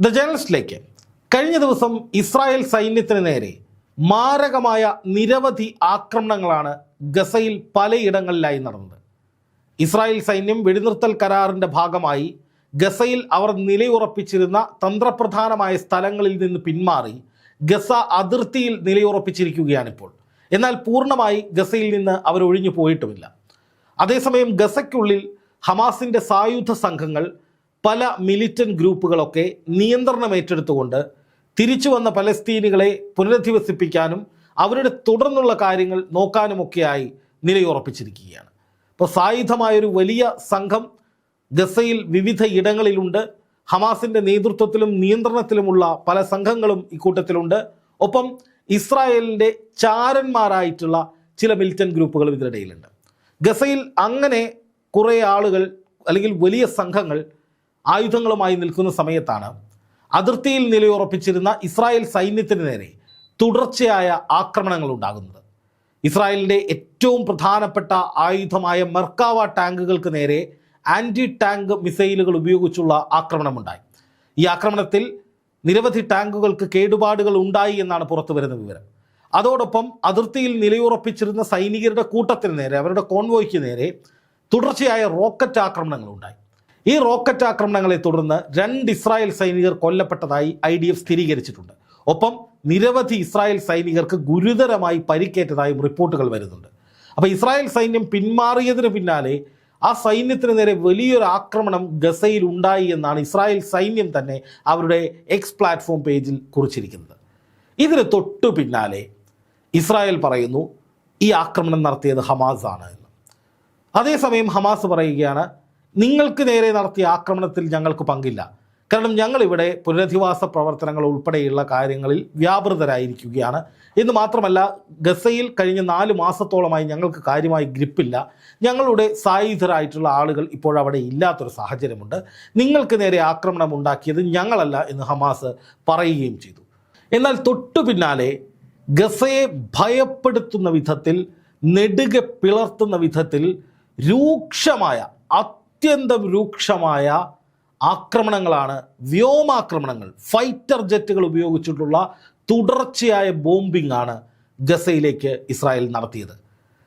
The ജേണലിസ്റ്റിലേക്ക് കഴിഞ്ഞ ദിവസം Israel സൈന്യത്തിന് നേരെ മാരകമായ നിരവധി ആക്രമണങ്ങളാണ് ഗസയിൽ പലയിടങ്ങളിലായി നടന്നത്. ഇസ്രായേൽ സൈന്യം വെടിനിർത്തൽ കരാറിന്റെ ഭാഗമായി ഗസയിൽ അവർ നിലയുറപ്പിച്ചിരുന്ന തന്ത്രപ്രധാനമായ സ്ഥലങ്ങളിൽ നിന്ന് പിന്മാറി ഗസ അതിർത്തിയിൽ നിലയുറപ്പിച്ചിരിക്കുകയാണിപ്പോൾ. എന്നാൽ പൂർണമായി ഗസയിൽ നിന്ന് അവർ ഒഴിഞ്ഞു പോയിട്ടുമില്ല. അതേസമയം ഗസയ്ക്കുള്ളിൽ ഹമാസിന്റെ സായുധ സംഘങ്ങൾ പല മിലിറ്റന്റ് ഗ്രൂപ്പുകളൊക്കെ നിയന്ത്രണം ഏറ്റെടുത്തുകൊണ്ട് തിരിച്ചു വന്ന പലസ്തീനികളെ പുനരധിവസിപ്പിക്കാനും അവരുടെ തുടർന്നുള്ള കാര്യങ്ങൾ നോക്കാനുമൊക്കെയായി നിലയുറപ്പിച്ചിരിക്കുകയാണ്. ഇപ്പോൾ സായുധമായൊരു വലിയ സംഘം ഗസയിൽ വിവിധ ഇടങ്ങളിലുണ്ട്. ഹമാസിന്റെ നേതൃത്വത്തിലും നിയന്ത്രണത്തിലുമുള്ള പല സംഘങ്ങളും ഇക്കൂട്ടത്തിലുണ്ട്. ഒപ്പം ഇസ്രായേലിന്റെ ചാരന്മാരായിട്ടുള്ള ചില മിലിറ്റന്റ് ഗ്രൂപ്പുകളും ഇതിനിടയിലുണ്ട്. ഗസയിൽ അങ്ങനെ കുറേ ആളുകൾ അല്ലെങ്കിൽ വലിയ സംഘങ്ങൾ ആയുധങ്ങളുമായി നിൽക്കുന്ന സമയത്താണ് അതിർത്തിയിൽ നിലയുറപ്പിച്ചിരുന്ന ഇസ്രായേൽ സൈന്യത്തിന് നേരെ തുടർച്ചയായ ആക്രമണങ്ങൾ ഉണ്ടാകുന്നത്. ഇസ്രായേലിന്റെ ഏറ്റവും പ്രധാനപ്പെട്ട ആയുധമായ മെർക്കാവ ടാങ്കുകൾക്ക് നേരെ ആന്റി ടാങ്ക് മിസൈലുകൾ ഉപയോഗിച്ചുള്ള ആക്രമണമുണ്ടായി. ഈ ആക്രമണത്തിൽ നിരവധി ടാങ്കുകൾക്ക് കേടുപാടുകൾ ഉണ്ടായി എന്നാണ് പുറത്തു വരുന്ന വിവരം. അതോടൊപ്പം അതിർത്തിയിൽ നിലയുറപ്പിച്ചിരുന്ന സൈനികരുടെ കൂട്ടത്തിന് നേരെ അവരുടെ കോൺവോയ്ക്ക് നേരെ തുടർച്ചയായ റോക്കറ്റ് ആക്രമണങ്ങൾ ഉണ്ടായി. ഈ റോക്കറ്റ് ആക്രമണങ്ങളെ തുടർന്ന് രണ്ട് ഇസ്രായേൽ സൈനികർ കൊല്ലപ്പെട്ടതായി ഐ ഡി എഫ് സ്ഥിരീകരിച്ചിട്ടുണ്ട്. ഒപ്പം നിരവധി ഇസ്രായേൽ സൈനികർക്ക് ഗുരുതരമായി പരിക്കേറ്റതായും റിപ്പോർട്ടുകൾ വരുന്നുണ്ട്. അപ്പോൾ ഇസ്രായേൽ സൈന്യം പിന്മാറിയതിന് പിന്നാലെ ആ സൈന്യത്തിന് നേരെ വലിയൊരു ആക്രമണം ഗസയിൽ ഉണ്ടായി എന്നാണ് ഇസ്രായേൽ സൈന്യം തന്നെ അവരുടെ എക്സ് പ്ലാറ്റ്ഫോം പേജിൽ കുറിച്ചിരിക്കുന്നത്. ഇതിന് തൊട്ടു പിന്നാലെ ഇസ്രായേൽ പറയുന്നു ഈ ആക്രമണം നടത്തിയത് ഹമാസ് ആണ് എന്ന്. അതേസമയം ഹമാസ് പറയുകയാണ് നിങ്ങൾക്ക് നേരെ നടത്തിയ ആക്രമണത്തിൽ ഞങ്ങൾക്ക് പങ്കില്ല. കാരണം ഞങ്ങളിവിടെ പുനരധിവാസ പ്രവർത്തനങ്ങൾ ഉൾപ്പെടെയുള്ള കാര്യങ്ങളിൽ വ്യാപൃതരായിരിക്കുകയാണ്. എന്ന് മാത്രമല്ല ഗസയിൽ കഴിഞ്ഞ നാല് മാസത്തോളമായി ഞങ്ങൾക്ക് കാര്യമായി ഗ്രിപ്പില്ല. ഞങ്ങളുടെ സായുധരായിട്ടുള്ള ആളുകൾ ഇപ്പോഴവിടെ ഇല്ലാത്തൊരു സാഹചര്യമുണ്ട്. നിങ്ങൾക്ക് നേരെ ആക്രമണം ഉണ്ടാക്കിയത് ഞങ്ങളല്ല എന്ന് ഹമാസ് പറയുകയും ചെയ്തു. എന്നാൽ തൊട്ടു പിന്നാലെ ഗസയെ ഭയപ്പെടുത്തുന്ന വിധത്തിൽ നെടുകെ പിളർത്തുന്ന വിധത്തിൽ രൂക്ഷമായ അത്യന്തം രൂക്ഷമായ ആക്രമണങ്ങളാണ് വ്യോമാക്രമണങ്ങൾ. ഫൈറ്റർ ജെറ്റുകൾ ഉപയോഗിച്ചിട്ടുള്ള തുടർച്ചയായ ബോംബിംഗ് ആണ് ഗസയിലേക്ക് ഇസ്രായേൽ നടത്തിയത്.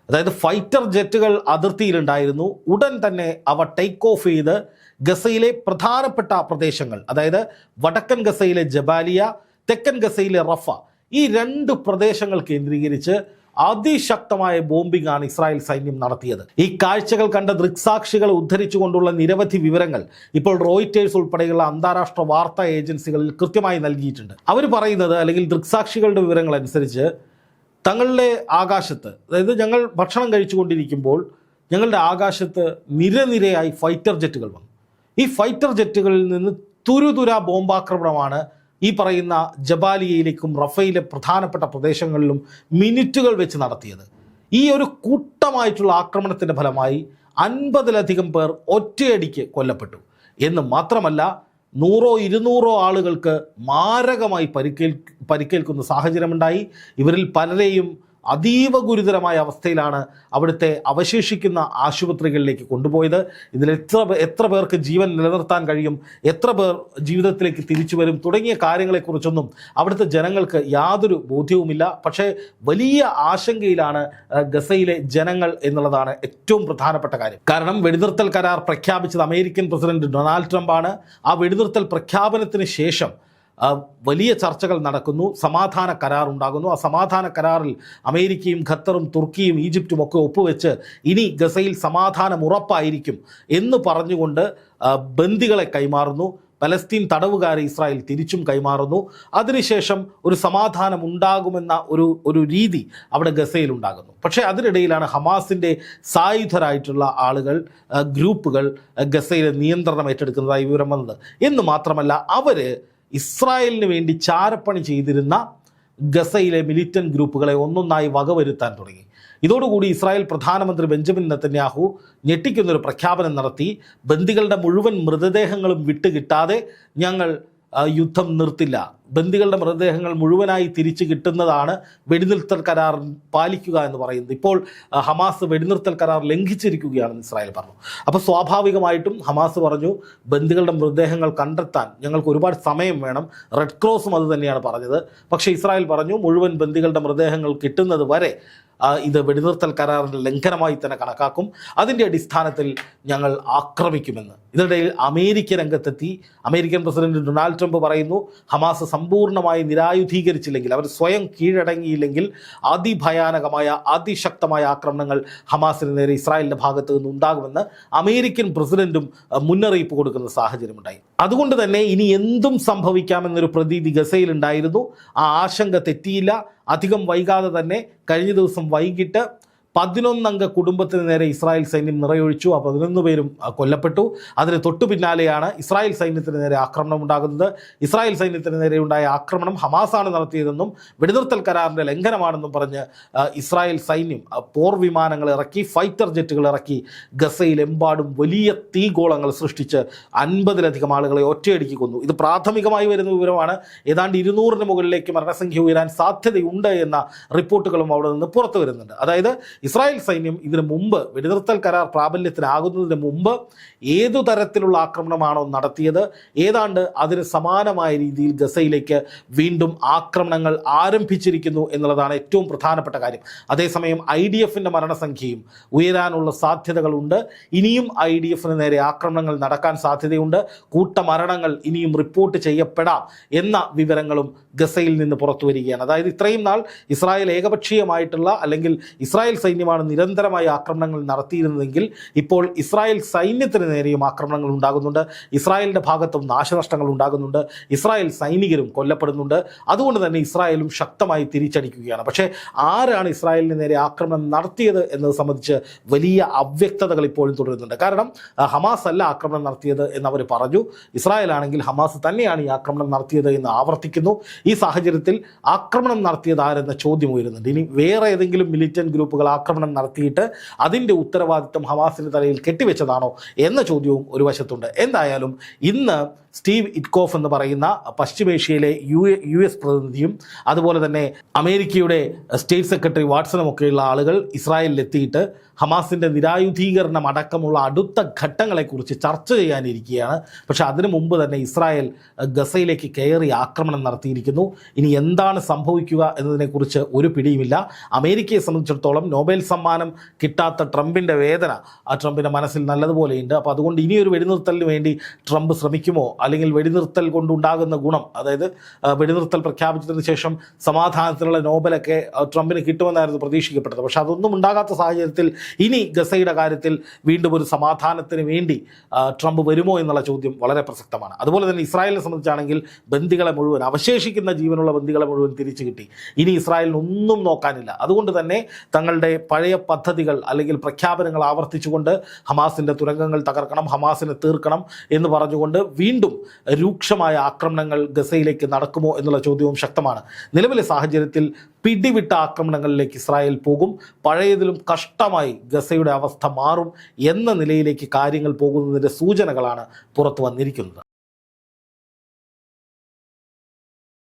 അതായത് ഫൈറ്റർ ജെറ്റുകൾ അതിർത്തിയിലുണ്ടായിരുന്നു. ഉടൻ തന്നെ അവ ടേക്ക് ഓഫ് ചെയ്ത് ഗസയിലെ പ്രധാനപ്പെട്ട പ്രദേശങ്ങൾ അതായത് വടക്കൻ ഗസയിലെ ജബാലിയ തെക്കൻ ഗസയിലെ റഫ ഈ രണ്ട് പ്രദേശങ്ങൾ കേന്ദ്രീകരിച്ച് അതിശക്തമായ ബോംബിംഗ് ആണ് ഇസ്രായേൽ സൈന്യം നടത്തിയത്. ഈ കാഴ്ചകൾ കണ്ട ദൃക്സാക്ഷികളെ ഉദ്ധരിച്ചുകൊണ്ടുള്ള നിരവധി വിവരങ്ങൾ ഇപ്പോൾ റോയിറ്റേഴ്സ് ഉൾപ്പെടെയുള്ള അന്താരാഷ്ട്ര വാർത്താ ഏജൻസികളിൽ കൃത്യമായി നൽകിയിട്ടുണ്ട്. അവർ പറയുന്നത് അല്ലെങ്കിൽ ദൃക്സാക്ഷികളുടെ വിവരങ്ങൾ അനുസരിച്ച് തങ്ങളുടെ ആകാശത്ത് അതായത് ഞങ്ങൾ ഭക്ഷണം കഴിച്ചുകൊണ്ടിരിക്കുമ്പോൾ ഞങ്ങളുടെ ആകാശത്ത് നിരനിരയായി ഫൈറ്റർ ജെറ്റുകൾ വന്നു. ഈ ഫൈറ്റർ ജെറ്റുകളിൽ നിന്ന് തുരുതുര ബോംബാക്രമണമാണ് ഈ പറയുന്ന ജബാലിയയിലേക്കും റഫയിലെ പ്രധാനപ്പെട്ട പ്രദേശങ്ങളിലും മിനിറ്റുകൾ വെച്ച് നടത്തിയത്. ഈ ഒരു കൂട്ടമായിട്ടുള്ള ആക്രമണത്തിന്റെ ഫലമായി അൻപതിലധികം പേർ ഒറ്റയടിക്ക് കൊല്ലപ്പെട്ടു. എന്ന് മാത്രമല്ല നൂറോ ഇരുന്നൂറോ ആളുകൾക്ക് മാരകമായി പരിക്കേൽ പരിക്കേൽക്കുന്ന സാഹചര്യമുണ്ടായി. ഇവരിൽ പലരെയും അതീവ ഗുരുതരമായ അവസ്ഥയിലാണ് അവിടുത്തെ അവശേഷിക്കുന്ന ആശുപത്രികളിലേക്ക് കൊണ്ടുപോയത്. ഇതിൽ എത്ര എത്ര പേർക്ക് ജീവൻ നിലനിർത്താൻ കഴിയും എത്ര പേർ ജീവിതത്തിലേക്ക് തിരിച്ചു വരും തുടങ്ങിയ കാര്യങ്ങളെക്കുറിച്ചൊന്നും അവിടുത്തെ ജനങ്ങൾക്ക് യാതൊരു ബോധ്യവുമില്ല. പക്ഷേ വലിയ ആശങ്കയിലാണ് ഗസയിലെ ജനങ്ങൾ എന്നുള്ളതാണ് ഏറ്റവും പ്രധാനപ്പെട്ട കാര്യം. കാരണം വെടിനിർത്തൽ കരാർ പ്രഖ്യാപിച്ചത് അമേരിക്കൻ പ്രസിഡന്റ് ഡൊണാൾഡ് ട്രംപാണ്. ആ വെടിനിർത്തൽ പ്രഖ്യാപനത്തിന് ശേഷം വലിയ ചർച്ചകൾ നടക്കുന്നു സമാധാന കരാർ ഉണ്ടാകുന്നു. ആ സമാധാന കരാറിൽ അമേരിക്കയും ഖത്തറും തുർക്കിയും ഈജിപ്തും ഒക്കെ ഒപ്പുവെച്ച് ഇനി ഗസയിൽ സമാധാനം ഉറപ്പായിരിക്കും എന്ന് പറഞ്ഞുകൊണ്ട് ബന്ദികളെ കൈമാറുന്നു. പലസ്തീൻ തടവുകാരെ ഇസ്രായേൽ തിരിച്ചും കൈമാറുന്നു. അതിനുശേഷം ഒരു സമാധാനം ഉണ്ടാകുമെന്ന ഒരു ഒരു രീതി അവിടെ ഗസയിൽ ഉണ്ടാകുന്നു. പക്ഷേ അതിനിടയിലാണ് ഹമാസിന്റെ സായുധരായിട്ടുള്ള ആളുകൾ ഗ്രൂപ്പുകൾ ഗസയിലെ നിയന്ത്രണം ഏറ്റെടുക്കുന്നതായി വിവരം വന്നത്. എന്ന് മാത്രമല്ല അവർ ഇസ്രായേലിന് വേണ്ടി ചാരപ്പണി ചെയ്തിരുന്ന ഗസയിലെ മിലിറ്റന്റ് ഗ്രൂപ്പുകളെ ഒന്നൊന്നായി വകവരുത്താൻ തുടങ്ങി. ഇതോടുകൂടി ഇസ്രായേൽ പ്രധാനമന്ത്രി ബെഞ്ചമിൻ നെത്തന്യാഹു ഞെട്ടിക്കുന്നൊരു പ്രഖ്യാപനം നടത്തി. ബന്ദികളുടെ മുഴുവൻ മൃതദേഹങ്ങളും വിട്ടുകിട്ടാതെ ഞങ്ങൾ യുദ്ധം നിർത്തില്ല. ബന്ദികളുടെ മൃതദേഹങ്ങൾ മുഴുവനായി തിരിച്ചു കിട്ടുന്നതാണ് വെടിനിർത്തൽ കരാർ പാലിക്കുക എന്ന് പറയുന്നത്. ഇപ്പോൾ ഹമാസ് വെടിനിർത്തൽ കരാർ ലംഘിച്ചിരിക്കുകയാണെന്ന് ഇസ്രായേൽ പറഞ്ഞു. അപ്പോൾ സ്വാഭാവികമായിട്ടും ഹമാസ് പറഞ്ഞു ബന്ദികളുടെ മൃതദേഹങ്ങൾ കണ്ടെത്താൻ ഞങ്ങൾക്ക് ഒരുപാട് സമയം വേണം. റെഡ് ക്രോസും അത് തന്നെയാണ് പറഞ്ഞത്. പക്ഷേ ഇസ്രായേൽ പറഞ്ഞു മുഴുവൻ ബന്ദികളുടെ മൃതദേഹങ്ങൾ കിട്ടുന്നത് വരെ ഇത് വെടിനിർത്തൽ കരാറിന്റെ ലംഘനമായി തന്നെ കണക്കാക്കും. അതിന്റെ അടിസ്ഥാനത്തിൽ ഞങ്ങൾ ആക്രമിക്കുമെന്ന്. ഇതിനിടയിൽ അമേരിക്ക രംഗത്തെത്തി. അമേരിക്കൻ പ്രസിഡന്റ് ഡൊണാൾഡ് ട്രംപ് പറയുന്നു ഹമാസ് സമ്പൂർണമായി നിരായുധീകരിച്ചില്ലെങ്കിൽ അവർ സ്വയം കീഴടങ്ങിയില്ലെങ്കിൽ അതിഭയാനകമായ അതിശക്തമായ ആക്രമണങ്ങൾ ഹമാസിന് നേരെ ഇസ്രായേലിന്റെ ഭാഗത്ത് നിന്ന് ഉണ്ടാകുമെന്ന് അമേരിക്കൻ പ്രസിഡന്റും മുന്നറിയിപ്പ് കൊടുക്കുന്ന സാഹചര്യമുണ്ടായി അതുകൊണ്ട് തന്നെ ഇനി എന്തും സംഭവിക്കാമെന്നൊരു പ്രതീതി ഗസയിലുണ്ടായിരുന്നു ആ ആശങ്ക തെറ്റിയില്ല. അധികം വൈകാതെ തന്നെ കഴിഞ്ഞ ദിവസം വൈകിട്ട് പതിനൊന്നംഗ കുടുംബത്തിന് നേരെ ഇസ്രായേൽ സൈന്യം നിറയൊഴിച്ചു. ആ പതിനൊന്ന് പേരും കൊല്ലപ്പെട്ടു. അതിന് തൊട്ടു പിന്നാലെയാണ് ഇസ്രായേൽ സൈന്യത്തിന് നേരെ ആക്രമണം ഉണ്ടാകുന്നത്. ഇസ്രായേൽ സൈന്യത്തിന് നേരെ ഉണ്ടായ ആക്രമണം ഹമാസാണ് നടത്തിയതെന്നും വെടിനിർത്തൽ കരാറിന്റെ ലംഘനമാണെന്നും പറഞ്ഞ് ഇസ്രായേൽ സൈന്യം പോർ വിമാനങ്ങൾ ഇറക്കി ഫൈറ്റർ ജെറ്റുകൾ ഇറക്കി ഗസയിലെമ്പാടും വലിയ തീഗോളങ്ങൾ സൃഷ്ടിച്ച് അൻപതിലധികം ആളുകളെ ഒറ്റയടിക്ക് കൊന്നു. ഇത് പ്രാഥമികമായി വരുന്ന വിവരമാണ്. ഏതാണ്ട് ഇരുന്നൂറിന് മുകളിലേക്ക് മരണസംഖ്യ ഉയരാൻ സാധ്യതയുണ്ട് എന്ന റിപ്പോർട്ടുകളും അവിടെ നിന്ന് പുറത്തു വരുന്നുണ്ട്. അതായത് ഇസ്രായേൽ സൈന്യം ഇതിനു മുമ്പ് വെടിനിർത്തൽ കരാർ പ്രാബല്യത്തിലാകുന്നതിന് മുമ്പ് ഏതു തരത്തിലുള്ള ആക്രമണമാണോ നടത്തിയത്? ഏതാണ്ട് അതിന് സമാനമായ രീതിയിൽ ഗസയിലേക്ക് വീണ്ടും ആക്രമണങ്ങൾ ആരംഭിച്ചിരിക്കുന്നു എന്നുള്ളതാണ് ഏറ്റവും പ്രധാനപ്പെട്ട കാര്യം. അതേസമയം ഐ ഡി എഫിന്റെ മരണസംഖ്യയും ഉയരാനുള്ള സാധ്യതകളുണ്ട്. ഇനിയും ഐ ഡി എഫിന് നേരെ ആക്രമണങ്ങൾ നടക്കാൻ സാധ്യതയുണ്ട്. കൂട്ടമരണങ്ങൾ ഇനിയും റിപ്പോർട്ട് ചെയ്യപ്പെടാം എന്ന വിവരങ്ങളും ഗസയിൽ നിന്ന് പുറത്തു വരികയാണ് അതായത് ഇത്രയും നാൾ ഇസ്രായേൽ ഏകപക്ഷീയമായിട്ടുള്ള അല്ലെങ്കിൽ ഇസ്രായേൽ സൈന്യമാണ് നിരന്തരമായി ആക്രമണങ്ങൾ നടത്തിയിരുന്നതെങ്കിൽ ഇപ്പോൾ ഇസ്രായേൽ സൈന്യത്തിന് നേരെയും ആക്രമണങ്ങൾ ഉണ്ടാകുന്നുണ്ട്. ഇസ്രായേലിന്റെ ഭാഗത്തും നാശനഷ്ടങ്ങൾ ഉണ്ടാകുന്നുണ്ട്. ഇസ്രായേൽ സൈനികരും കൊല്ലപ്പെടുന്നുണ്ട്. അതുകൊണ്ട് തന്നെ ഇസ്രായേലും ശക്തമായി തിരിച്ചടിക്കുകയാണ്. പക്ഷേ ആരാണ് ഇസ്രായേലിന് നേരെ ആക്രമണം നടത്തിയത് എന്നത് സംബന്ധിച്ച് വലിയ അവ്യക്തതകൾ ഇപ്പോഴും തുടരുന്നുണ്ട്. കാരണം ഹമാസ് അല്ല ആക്രമണം നടത്തിയത് എന്നവർ പറഞ്ഞു. ഇസ്രായേൽ ആണെങ്കിൽ ഹമാസ് തന്നെയാണ് ഈ ആക്രമണം നടത്തിയത് എന്ന് ആവർത്തിക്കുന്നു. ഈ സാഹചര്യത്തിൽ ആക്രമണം നടത്തിയത് ആരെന്ന ചോദ്യം ഉയരുന്നുണ്ട്. ഇനി വേറെ ഏതെങ്കിലും മിലിറ്റന്റ് ഗ്രൂപ്പുകൾ ആക്രമണം നടത്തിയിട്ട് അതിന്റെ ഉത്തരവാദിത്വം ഹമാസിന്റെ തലയിൽ കെട്ടിവെച്ചതാണോ എന്ന ചോദ്യവും ഒരു വശത്തുണ്ട്. എന്തായാലും ഇന്ന് സ്റ്റീവ് ഇറ്റ്കോഫ് എന്ന് പറയുന്ന പശ്ചിമേഷ്യയിലെ യു യു എസ് പ്രതിനിധിയും അതുപോലെ തന്നെ അമേരിക്കയുടെ സ്റ്റേറ്റ് സെക്രട്ടറി വാട്സണും ഒക്കെയുള്ള ആളുകൾ ഇസ്രായേലിലെത്തിയിട്ട് ഹമാസിന്റെ നിരായുധീകരണം അടക്കമുള്ള അടുത്ത ഘട്ടങ്ങളെക്കുറിച്ച് ചർച്ച ചെയ്യാനിരിക്കുകയാണ്. പക്ഷേ അതിനു മുമ്പ് തന്നെ ഇസ്രായേൽ ഗസയിലേക്ക് കയറി ആക്രമണം നടത്തിയിരിക്കുന്നു. ഇനി എന്താണ് സംഭവിക്കുക എന്നതിനെക്കുറിച്ച് ഒരു പിടിയുമില്ല. അമേരിക്കയെ സംബന്ധിച്ചിടത്തോളം നോബൽ സമ്മാനം കിട്ടാത്ത ട്രംപിന്റെ വേദന. ആ ട്രംപിന്റെ മനസ്സിൽ നല്ലതുപോലെയുണ്ട്. അപ്പോൾ അതുകൊണ്ട് ഇനിയൊരു വെടിനിർത്തലിന് വേണ്ടി ട്രംപ് ശ്രമിക്കുമോ? അല്ലെങ്കിൽ വെടിനിർത്തൽ കൊണ്ടുണ്ടാകുന്ന ഗുണം അതായത് വെടിനിർത്തൽ പ്രഖ്യാപിച്ചതിന് ശേഷം സമാധാനത്തിനുള്ള നോബലൊക്കെ ട്രംപിന് കിട്ടുമെന്നായിരുന്നു പ്രതീക്ഷിക്കപ്പെട്ടത്. പക്ഷേ അതൊന്നും ഉണ്ടാകാത്ത സാഹചര്യത്തിൽ ഇനി ഗസയുടെ കാര്യത്തിൽ വീണ്ടും ഒരു സമാധാനത്തിന് വേണ്ടി ട്രംപ് വരുമോ എന്നുള്ള ചോദ്യം വളരെ പ്രസക്തമാണ്. അതുപോലെ തന്നെ ഇസ്രായേലിനെ സംബന്ധിച്ചാണെങ്കിൽ ബന്ദികളെ മുഴുവൻ അവശേഷിക്കുന്ന ജീവനുള്ള ബന്ദികളെ മുഴുവൻ തിരിച്ചു കിട്ടി. ഇനി ഇസ്രായേലിന് ഒന്നും നോക്കാനില്ല. അതുകൊണ്ട് തന്നെ തങ്ങളുടെ പഴയ പദ്ധതികൾ അല്ലെങ്കിൽ പ്രഖ്യാപനങ്ങൾ ആവർത്തിച്ചുകൊണ്ട് ഹമാസിന്റെ തുരങ്കങ്ങൾ തകർക്കണം ഹമാസിനെ തീർക്കണം എന്ന് പറഞ്ഞുകൊണ്ട് വീണ്ടും രൂക്ഷമായ ആക്രമണങ്ങൾ ഗസയിലേക്ക് നടക്കുമോ എന്നുള്ള ചോദ്യവും ശക്തമാണ്. നിലവിലെ സാഹചര്യത്തിൽ പിടിവിട്ട ആക്രമണങ്ങളിലേക്ക് ഇസ്രായേൽ പോകും പഴയതിലും കഷ്ടമായി ഗസയുടെ അവസ്ഥ മാറും എന്ന നിലയിലേക്ക് കാര്യങ്ങൾ പോകുന്നതിന്റെ സൂചനകളാണ് പുറത്തു വന്നിരിക്കുന്നത്.